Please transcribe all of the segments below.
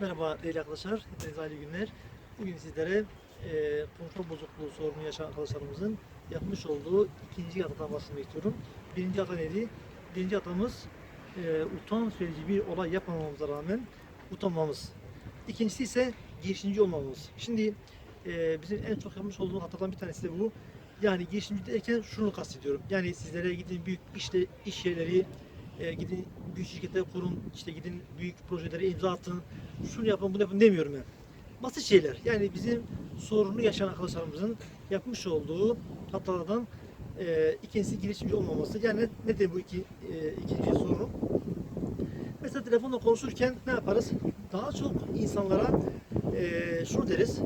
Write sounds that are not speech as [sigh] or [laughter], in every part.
Merhaba değerli arkadaşlar, hepinize hayırlı günler. Bugün sizlere e, kontrol bozukluğu sorunu yaşayan arkadaşlarımızın yapmış olduğu ikinci hatadan bahsetmek istiyorum. Birinci hata neydi? Birinci hatamız e, utanç verici bir olay yapmamamıza rağmen utanmamız. İkincisi ise girişimci olmamamız. Şimdi e, bizim en çok yapmış olduğumuz hatadan bir tanesi de bu. Yani girişimci derken şunu kastediyorum. Yani sizlere gidin büyük işte iş yerleri, e, gidin büyük şirketler kurun, işte gidin büyük projelere imza atın, şunu yapın bunu yapın demiyorum ben. Basit şeyler. Yani bizim sorunu yaşayan arkadaşlarımızın yapmış olduğu hatalardan e, ikincisi girişimci olmaması. Yani nedir bu iki, e, ikinci sorun? Mesela telefonla konuşurken ne yaparız? Daha çok insanlara e, şunu deriz.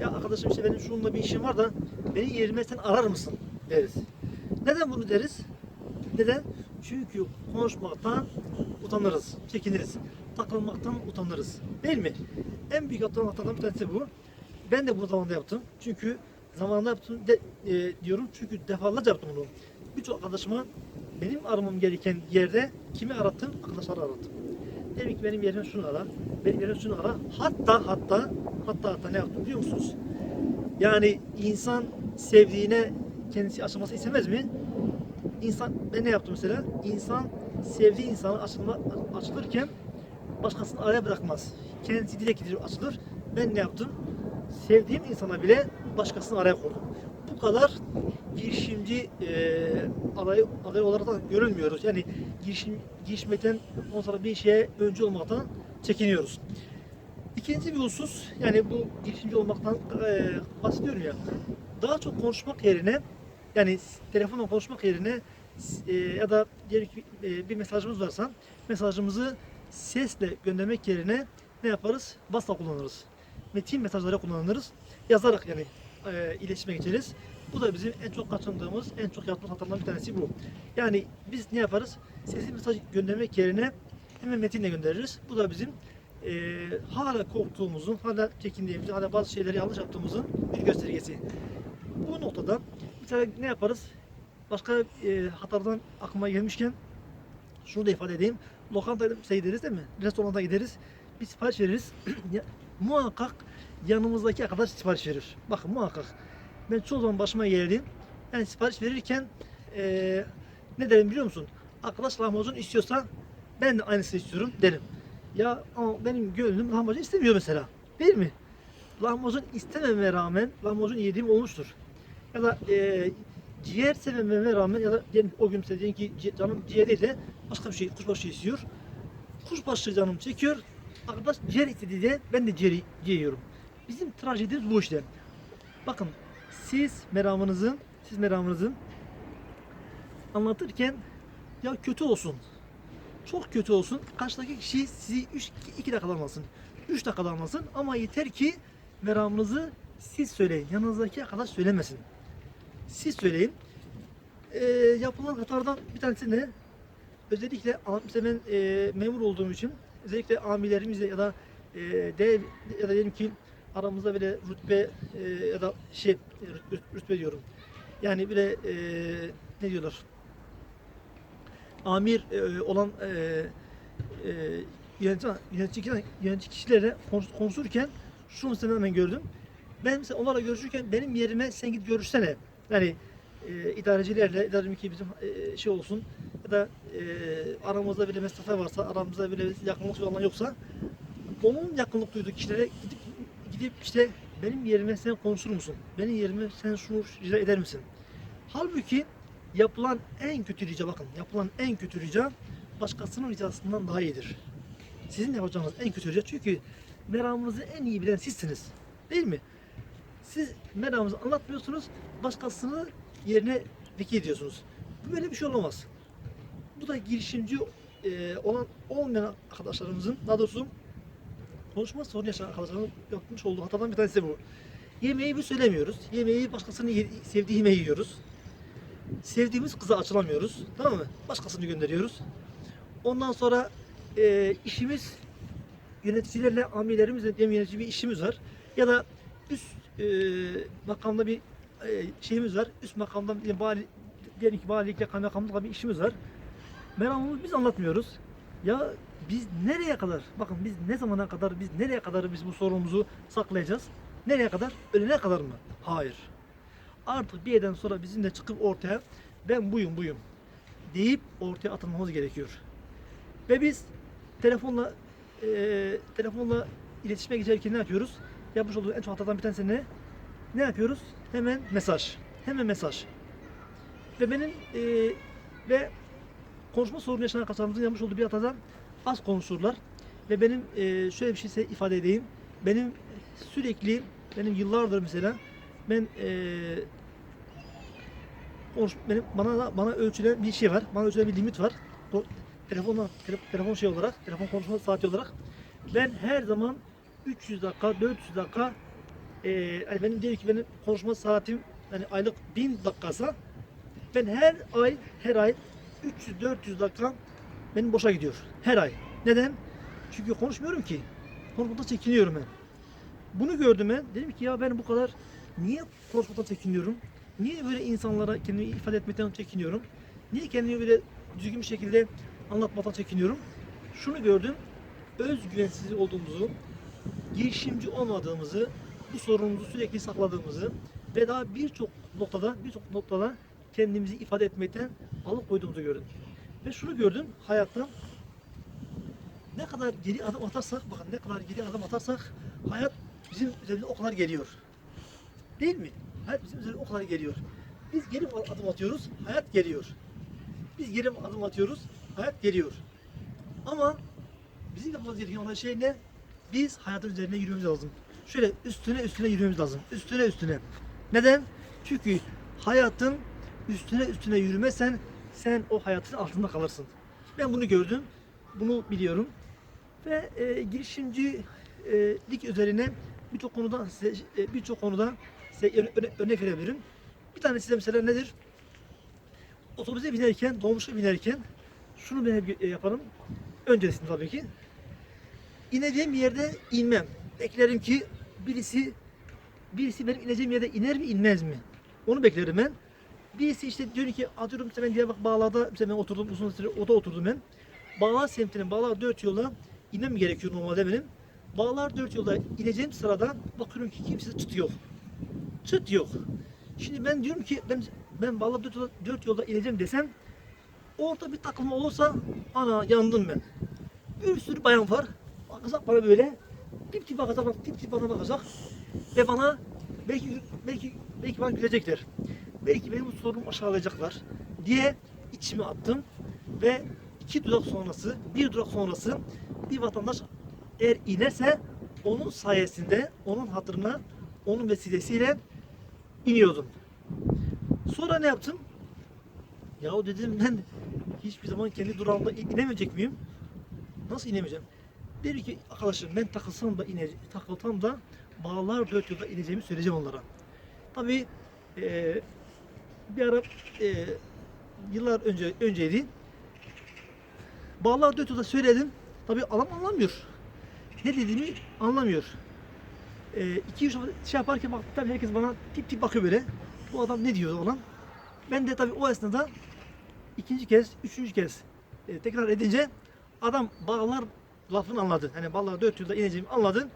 Ya arkadaşım işte benim şununla bir işim var da beni yerime sen arar mısın deriz. Neden bunu deriz? Neden? Çünkü konuşmaktan utanırız, çekiniriz. Takılmaktan utanırız. Değil mi? En büyük hatadan hatadan bir tanesi bu. Ben de bunu zamanında yaptım. Çünkü zamanında yaptım de, e, diyorum çünkü defalarca yaptım bunu. Birçok arkadaşıma benim aramam gereken yerde kimi arattım? Arkadaşları arattım. Dedim ki benim yerime şunu ara, benim yerime şunu ara. Hatta hatta hatta hatta ne yaptım biliyor musunuz? Yani insan sevdiğine kendisi açılması istemez mi? İnsan ben ne yaptım mesela? İnsan sevdiği insana açılma, açılırken başkasını araya bırakmaz. Kendisi direkt gidip açılır. Ben ne yaptım? Sevdiğim insana bile başkasını araya koydum. Bu kadar girişimci e, aday, aday olarak da görülmüyoruz. Yani girişim, girişmekten ondan sonra bir şeye öncü olmaktan çekiniyoruz. İkinci bir husus, yani bu girişimci olmaktan e, bahsediyorum ya. Daha çok konuşmak yerine, yani telefonla konuşmak yerine e, ya da ki e, bir mesajımız varsa mesajımızı sesle göndermek yerine ne yaparız? WhatsApp kullanırız. Metin mesajları kullanırız. Yazarak yani e, iletişime geçeriz. Bu da bizim en çok kaçındığımız, en çok yaptığımız hatalardan bir tanesi bu. Yani biz ne yaparız? Sesli mesaj göndermek yerine hemen metinle göndeririz. Bu da bizim e, hala korktuğumuzun, hala çekindiğimizin, hala bazı şeyleri yanlış yaptığımızın bir göstergesi. Bu noktada tane ne yaparız? Başka e, hatalardan aklıma gelmişken şunu da ifade edeyim. Lokantaya şey gideriz değil mi? Restoranda gideriz. Bir sipariş veririz. [clears throat] Muhakkak yanımızdaki arkadaş sipariş verir. Bakın muhakkak. Ben çoğu zaman başıma geldi. Yani sipariş verirken e, ne derim biliyor musun? Arkadaş lahmacun istiyorsa ben de aynısını istiyorum derim. Ya ama benim gönlüm lahmacun istemiyor mesela. Değil mi? Lahmacun istememe rağmen lahmacun yediğim olmuştur. Ya da e, ciğer sevmeme rağmen ya da diyelim o gün diyelim ki canım ciğer değil de başka bir şey kuşbaşı istiyor. Kuşbaşı canım çekiyor. Arkadaş ciğer istedi de ben de ciğeri ciğer yiyorum. Bizim trajedimiz bu işte. Bakın siz meramınızı siz meramınızı anlatırken ya kötü olsun. Çok kötü olsun. Karşıdaki kişi sizi 3 2 dakikada anlasın. 3 dakikada anlasın ama yeter ki meramınızı siz söyleyin. Yanınızdaki arkadaş söylemesin. Siz söyleyin. Ee, yapılan hatalardan bir tanesi ne? Özellikle mesela ben e, memur olduğum için özellikle amirlerimizle ya da e, dev ya da diyelim ki aramızda bile rütbe e, ya da şey rüt- rüt- rütbe diyorum. Yani bile e, ne diyorlar? Amir e, olan e, e, yönetici, yönetici, yönetici kişilerle konuş- konuşurken şunu mesela hemen gördüm. Ben mesela onlarla görüşürken benim yerime sen git görüşsene. Yani e, idarecilerle, idarecim ki bizim e, şey olsun ya da e, aramızda bile mesafe varsa, aramızda bile yakınlık falan yoksa onun yakınlık duyduğu kişilere gidip gidip işte benim yerime sen konuşur musun? Benim yerime sen şunu rica eder misin? Halbuki yapılan en kötü rica bakın yapılan en kötü rica başkasının ricasından daha iyidir. Sizin yapacağınız en kötü rica çünkü meramınızı en iyi bilen sizsiniz. Değil mi? Siz meramınızı anlatmıyorsunuz, başkasını yerine vekil ediyorsunuz. Böyle bir şey olamaz. Bu da girişimci e, olan olmayan arkadaşlarımızın, daha doğrusu konuşma sorunu yaşayan arkadaşlarımın yapmış olduğu hatadan bir tanesi bu. Yemeği biz söylemiyoruz. Yemeği başkasının sevdiği yemeği yiyoruz. Sevdiğimiz kıza açılamıyoruz. Tamam mı? Başkasını gönderiyoruz. Ondan sonra e, işimiz yöneticilerle, amirlerimizle diyelim bir işimiz var. Ya da üst e, makamda bir e, şeyimiz var. Üst makamda bir vali, diyelim ki valilikle, kaymakamlıkla bir işimiz var. Meramımızı biz anlatmıyoruz. Ya biz nereye kadar? Bakın biz ne zamana kadar biz nereye kadar biz bu sorunumuzu saklayacağız? Nereye kadar? Ölene kadar mı? Hayır. Artık bir yerden sonra bizim de çıkıp ortaya ben buyum buyum deyip ortaya atılmamız gerekiyor. Ve biz telefonla eee, telefonla iletişime geçerken ne yapıyoruz? Yapmış olduğumuz en çok hatadan bir tanesi ne? Yapıyoruz? Hemen mesaj. Hemen mesaj. Ve benim eee, ve konuşma sorunu yaşanan arkadaşlarımızın yapmış olduğu bir hatadan az konuşurlar. Ve benim eee, şöyle bir şey ifade edeyim. Benim sürekli, benim yıllardır mesela ben eee konuş, benim bana bana ölçülen bir şey var. Bana ölçülen bir limit var. Telefonla tele- telefon şey olarak, telefon konuşma saati olarak ben her zaman 300 dakika, 400 dakika eee hani benim diyelim ki benim konuşma saatim yani aylık 1000 dakikasa ben her ay her ay 300-400 dakika benim boşa gidiyor. Her ay. Neden? Çünkü konuşmuyorum ki. Konuşmaktan çekiniyorum ben. Bunu gördüm ben. Dedim ki ya ben bu kadar niye konuşmaktan çekiniyorum? Niye böyle insanlara kendimi ifade etmekten çekiniyorum? Niye kendimi böyle düzgün bir şekilde anlatmaktan çekiniyorum? Şunu gördüm. Özgüvensiz olduğumuzu, girişimci olmadığımızı, bu sorunumuzu sürekli sakladığımızı ve daha birçok noktada, birçok noktada kendimizi ifade etmekten alıkoyduğumuzu gördüm. Ve şunu gördüm hayatta ne kadar geri adım atarsak, bakın ne kadar geri adım atarsak hayat bizim üzerimize o kadar geliyor. Değil mi? Hayat bizim üzerimize o kadar geliyor. Biz geri adım atıyoruz, hayat geliyor. Biz geri adım atıyoruz, hayat geliyor. Ama bizim yapmamız gereken olan şey ne? Biz hayatın üzerine yürümemiz lazım. Şöyle üstüne üstüne yürümemiz lazım. Üstüne üstüne. Neden? Çünkü hayatın üstüne üstüne yürümezsen sen o hayatın altında kalırsın. Ben bunu gördüm. Bunu biliyorum. Ve e, girişimcilik üzerine birçok konuda e, birçok konuda size örne- örne- örnek verebilirim. Bir tane size mesela nedir? Otobüse binerken, dolmuşa binerken şunu ben hep yaparım. Öncesinde tabii ki. İneceğim yerde inmem. Beklerim ki birisi birisi benim ineceğim yerde iner mi inmez mi? Onu beklerim ben. Birisi işte diyor ki atıyorum mesela ben Diyarbakır Bağlar'da mesela ben oturdum uzun süre o da oturdum ben. Bağlar semtinin Bağlar dört yola inmem gerekiyor normalde benim. Bağlar dört yolda ineceğim sırada bakıyorum ki kimse çıt yok. Çıt yok. Şimdi ben diyorum ki ben ben Bağlar dört yolda, dört yolda ineceğim desem orada bir takılma olursa ana yandım ben. Bir sürü bayan var. Bakacak bana böyle. Tip tip bakacak, bak, tip tip bana bakacak. Ve bana belki belki belki bana gülecekler. Belki benim bu sorunumu aşağılayacaklar diye içime attım ve iki durak sonrası, bir durak sonrası bir vatandaş eğer inerse onun sayesinde, onun hatırına, onun vesilesiyle iniyordum. Sonra ne yaptım? Ya dedim ben hiçbir zaman kendi durağımda in- inemeyecek miyim? Nasıl inemeyeceğim? Dedi ki arkadaşım ben takılsam da ine, takılsam da bağlar dört yolda ineceğimi söyleyeceğim onlara. Tabii eee bir ara eee, yıllar önce önceydi. Bağlar dört yolda söyledim. Tabii adam anlamıyor. Ne dediğimi anlamıyor. Eee iki üç şey yaparken bak tabii herkes bana tip tip bakıyor böyle. Bu adam ne diyor olan? Ben de tabii o esnada ikinci kez, üçüncü kez e, tekrar edince adam bağlar lafını anladı. Hani bağlar dört yılda ineceğimi anladı.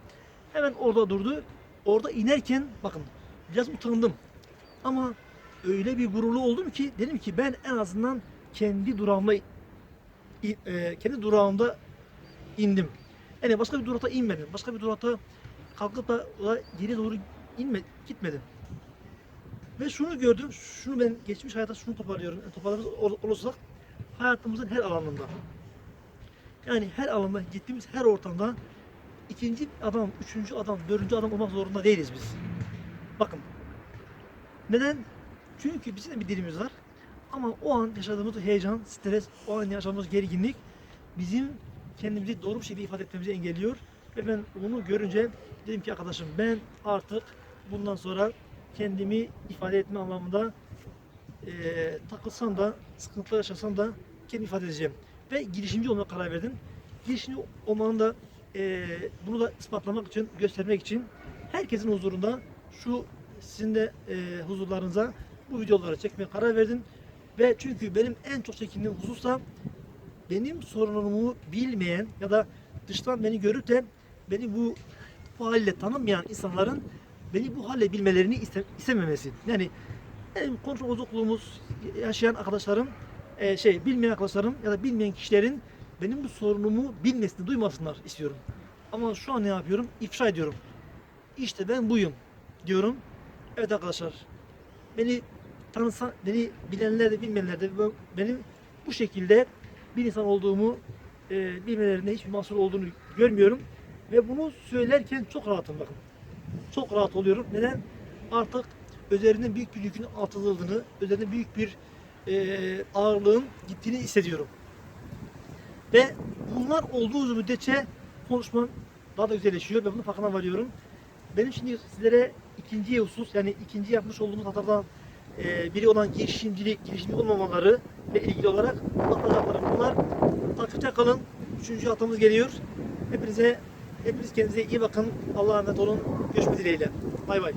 Hemen orada durdu. Orada inerken bakın biraz utandım. Ama öyle bir gururlu oldum ki dedim ki ben en azından kendi durağımda e, kendi durağımda indim. Yani başka bir durakta inmedim. Başka bir durakta kalkıp da geri doğru inme, gitmedim. Ve şunu gördüm, şunu ben geçmiş hayatta şunu toparlıyorum. Yani toparlamış ol- olursak hayatımızın her alanında. Yani her alanda gittiğimiz her ortamda ikinci adam, üçüncü adam, dördüncü adam olmak zorunda değiliz biz. Bakın. Neden? Çünkü bizim de bir dilimiz var. Ama o an yaşadığımız heyecan, stres, o an yaşadığımız gerginlik bizim kendimizi doğru bir şekilde ifade etmemizi engelliyor. Ve ben bunu görünce dedim ki arkadaşım ben artık bundan sonra kendimi ifade etme anlamında eee takılsam da, sıkıntılar yaşasam da kendimi ifade edeceğim. Ve girişimci olmaya karar verdim. Girişimci olmanın da eee, bunu da ispatlamak için, göstermek için herkesin huzurunda şu sizin de eee, huzurlarınıza bu videoları çekmeye karar verdim. Ve çünkü benim en çok çekindiğim hususta benim sorunumu bilmeyen ya da dıştan beni görüp de beni bu, bu halle tanımayan insanların beni bu halle bilmelerini iste, istememesi. Yani benim kontrol bozukluğumuz yaşayan arkadaşlarım, e, şey bilmeyen arkadaşlarım ya da bilmeyen kişilerin benim bu sorunumu bilmesini, duymasınlar istiyorum. Ama şu an ne yapıyorum? İfşa ediyorum. İşte ben buyum diyorum. Evet arkadaşlar, beni tanısa, beni bilenler de bilmeyenler de ben- benim bu şekilde bir insan olduğumu e, bilmelerinde hiçbir mahsur olduğunu görmüyorum. Ve bunu söylerken çok rahatım bakın. Çok rahat oluyorum. Neden? Artık üzerinde büyük bir yükün atıldığını, üzerinde büyük bir e, ağırlığın gittiğini hissediyorum. Ve bunlar olduğu müddetçe konuşmam daha da güzelleşiyor ve bunun farkına varıyorum. Benim şimdi sizlere ikinci husus yani ikinci yapmış olduğumuz hatadan e, biri olan girişimcilik, girişimci olmamaları ve ilgili olarak anlatacaklarım bunlar. Takipte kalın. Üçüncü hatamız geliyor. Hepinize hepiniz kendinize iyi bakın. Allah'a emanet olun. Görüşmek dileğiyle. Bay bay.